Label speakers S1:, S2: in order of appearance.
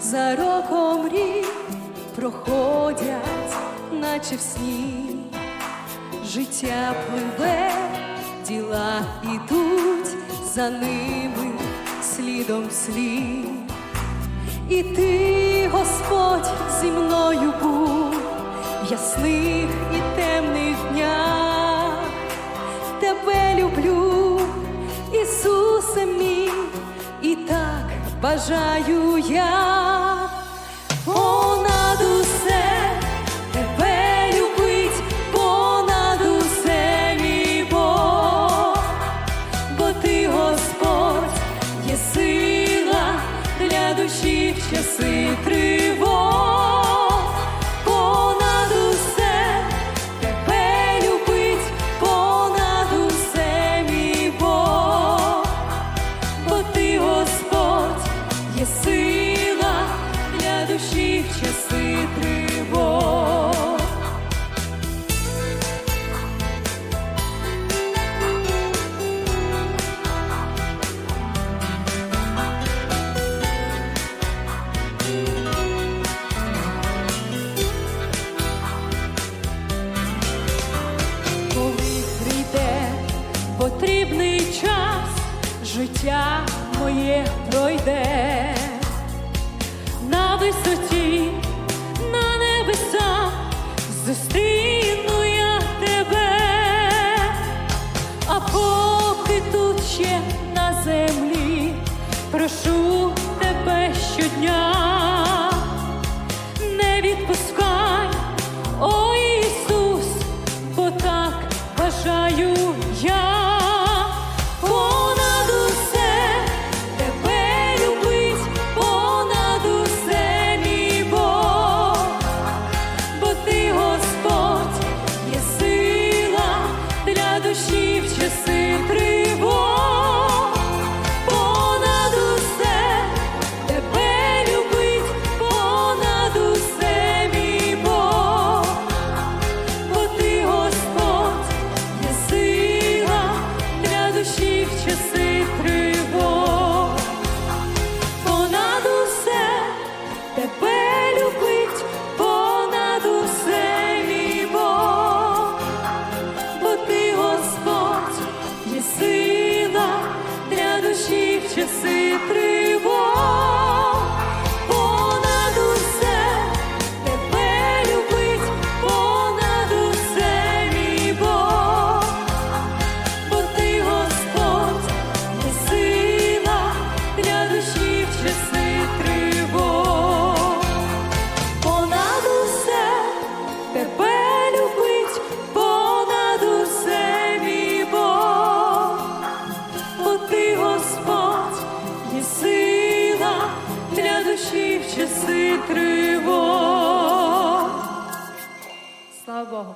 S1: за роком рік проходять, наче в сні, життя пливе, діла ідуть за ними слідом слід. І ти, Господь, зі мною був ясних і темних днях, тебе люблю, Ісусе мій бажаю я душі часи тривог. коли потрібний час, життя моє пройде висоті, на небесах зустріну я тебе, а поки тут ще на землі, прошу тебе щодня, не відпускай. криво. Слава Богу.